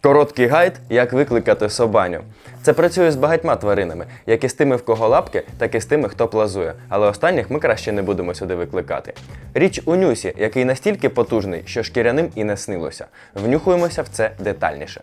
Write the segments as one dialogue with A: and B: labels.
A: Короткий гайд, як викликати собаню. Це працює з багатьма тваринами, як і з тими, в кого лапки, так і з тими, хто плазує. Але останніх ми краще не будемо сюди викликати. Річ у нюсі, який настільки потужний, що шкіряним і не снилося. Внюхуємося в це детальніше.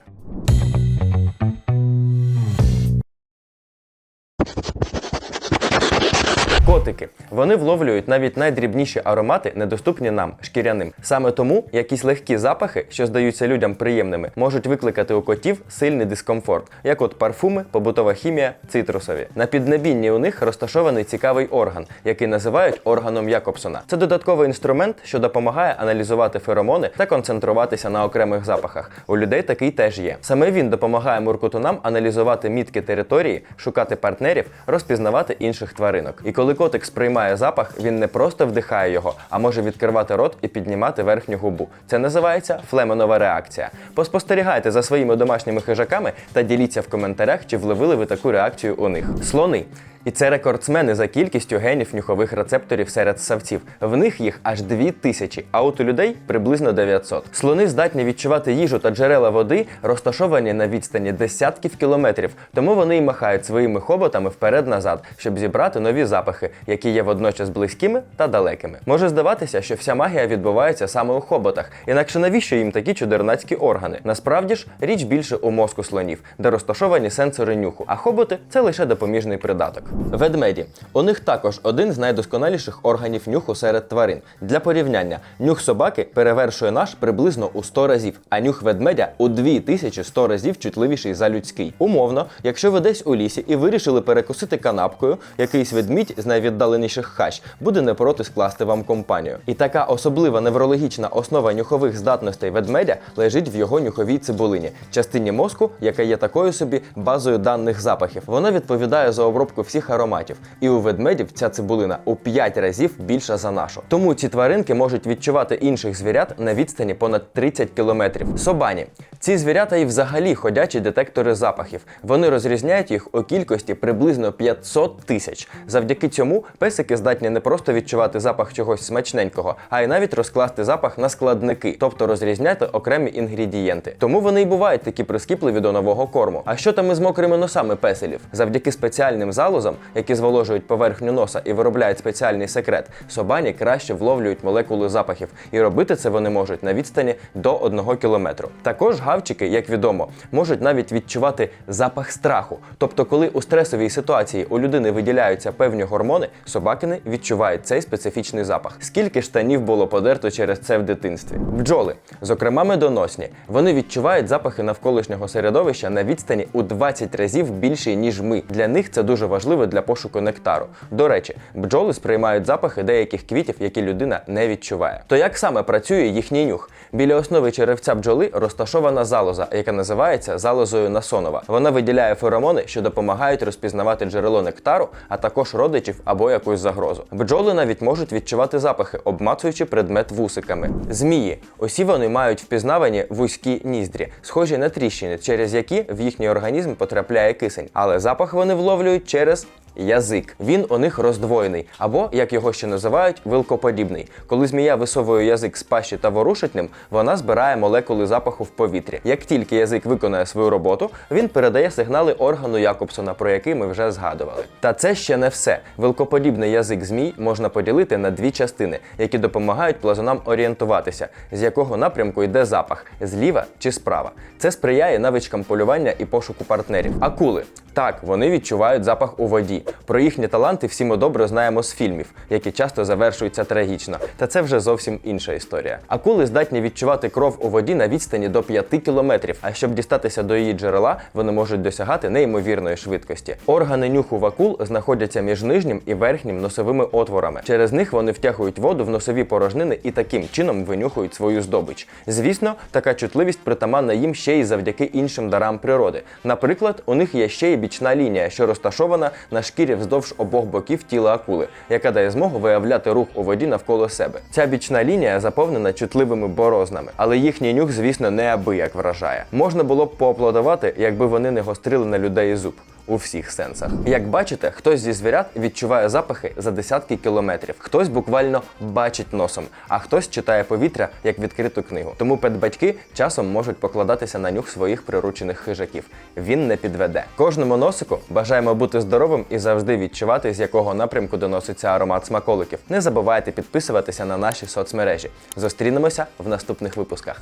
A: Котики. Вони вловлюють навіть найдрібніші аромати, недоступні нам, шкіряним. Саме тому якісь легкі запахи, що здаються людям приємними, можуть викликати у котів сильний дискомфорт, як от парфуми, побутова хімія, цитрусові. На піднебінні у них розташований цікавий орган, який називають органом Якобсона. Це додатковий інструмент, що допомагає аналізувати феромони та концентруватися на окремих запахах. У людей такий теж є. Саме він допомагає муркутунам аналізувати мітки території, шукати партнерів, розпізнавати інших тваринок. І коли котик сприймає запах, він не просто вдихає його, а може відкривати рот і піднімати верхню губу. Це називається флеменова реакція. Поспостерігайте за своїми домашніми хижаками та діліться в коментарях, чи вловили ви таку реакцію у них. Слони. І це рекордсмени за кількістю генів нюхових рецепторів серед ссавців. В них їх аж дві тисячі, а от у людей приблизно 900. Слони здатні відчувати їжу та джерела води, розташовані на відстані десятків кілометрів, тому вони й махають своїми хоботами вперед-назад, щоб зібрати нові запахи, які є водночас близькими та далекими. Може здаватися, що вся магія відбувається саме у хоботах, інакше навіщо їм такі чудернацькі органи? Насправді ж річ більше у мозку слонів, де розташовані сенсори нюху, а хоботи це лише допоміжний придаток. Ведмеді. У них також один з найдосконаліших органів нюху серед тварин. Для порівняння, нюх собаки перевершує наш приблизно у 100 разів, а нюх ведмедя у 2100 разів чутливіший за людський. Умовно, якщо ви десь у лісі і вирішили перекусити канапкою, якийсь ведмідь з найвіддаленіших хач буде не проти скласти вам компанію. І така особлива неврологічна основа нюхових здатностей ведмедя лежить в його нюховій цибулині, частині мозку, яка є такою собі базою даних запахів. Вона відповідає за обробку всіх ароматів. І у ведмедів ця цибулина у 5 разів більша за нашу. Тому ці тваринки можуть відчувати інших звірят на відстані понад 30 кілометрів. Собані. Ці звірята і взагалі ходячі детектори запахів. Вони розрізняють їх у кількості приблизно 500 тисяч. Завдяки цьому песики здатні не просто відчувати запах чогось смачненького, а й навіть розкласти запах на складники, тобто розрізняти окремі інгредієнти. Тому вони й бувають такі прискіпливі до нового корму. А що там із мокрими носами песелів? Завдяки спеціальним залозам, які зволожують поверхню носа і виробляють спеціальний секрет, собані краще вловлюють молекули запахів, і робити це вони можуть на відстані до 1 кілометру. Також гавчики, як відомо, можуть навіть відчувати запах страху. Тобто, коли у стресовій ситуації у людини виділяються певні гормони, собакини відчувають цей специфічний запах. Скільки штанів було подерто через це в дитинстві? Бджоли, зокрема медоносні, вони відчувають запахи навколишнього середовища на відстані у 20 разів більші, ніж ми. Для них це дуже важливо для пошуку нектару. До речі, бджоли сприймають запахи деяких квітів, які людина не відчуває. То як саме працює їхній нюх? Біля основи черевця бджоли розташована залоза, яка називається залозою насонова. Вона виділяє феромони, що допомагають розпізнавати джерело нектару, а також родичів або якусь загрозу. Бджоли навіть можуть відчувати запахи, обмацуючи предмет вусиками. Змії. Усі вони мають впізнавані вузькі ніздрі, схожі на тріщини, через які в їхній організм потрапляє кисень. Але запах вони вловлюють через Язик. Він у них роздвоєний, або, як його ще називають, вилкоподібний. Коли змія висовує язик з пащі та ворушить ним, вона збирає молекули запаху в повітрі. Як тільки язик виконує свою роботу, він передає сигнали органу Якобсона, про який ми вже згадували. Та це ще не все. Вилкоподібний язик змій можна поділити на дві частини, які допомагають плазунам орієнтуватися, з якого напрямку йде запах зліва чи справа. Це сприяє навичкам полювання і пошуку партнерів. Акули. Так, вони відчувають запах у воді. Про їхні таланти всі ми добре знаємо з фільмів, які часто завершуються трагічно. Та це вже зовсім інша історія. Акули здатні відчувати кров у воді на відстані до 5 кілометрів. А щоб дістатися до її джерела, вони можуть досягати неймовірної швидкості. Органи нюху в акул знаходяться між нижнім і верхнім носовими отворами. Через них вони втягують воду в носові порожнини і таким чином винюхують свою здобич. Звісно, така чутливість притаманна їм ще й завдяки іншим дарам природи. Наприклад, у них є ще й бічна лінія, що розташована на шкірі вздовж обох боків тіла акули, яка дає змогу виявляти рух у воді навколо себе. Ця бічна лінія заповнена чутливими борознами, але їхній нюх, звісно, неабияк вражає. Можна було б поаплодувати, якби вони не гострили на людей зуб. У всіх сенсах. Як бачите, хтось зі звірят відчуває запахи за десятки кілометрів, хтось буквально бачить носом, а хтось читає повітря як відкриту книгу. Тому педбатьки часом можуть покладатися на нюх своїх приручених хижаків. Він не підведе. Кожному носику бажаємо бути здоровим і завжди відчувати, з якого напрямку доноситься аромат смаколиків. Не забувайте підписуватися на наші соцмережі. Зустрінемося в наступних випусках.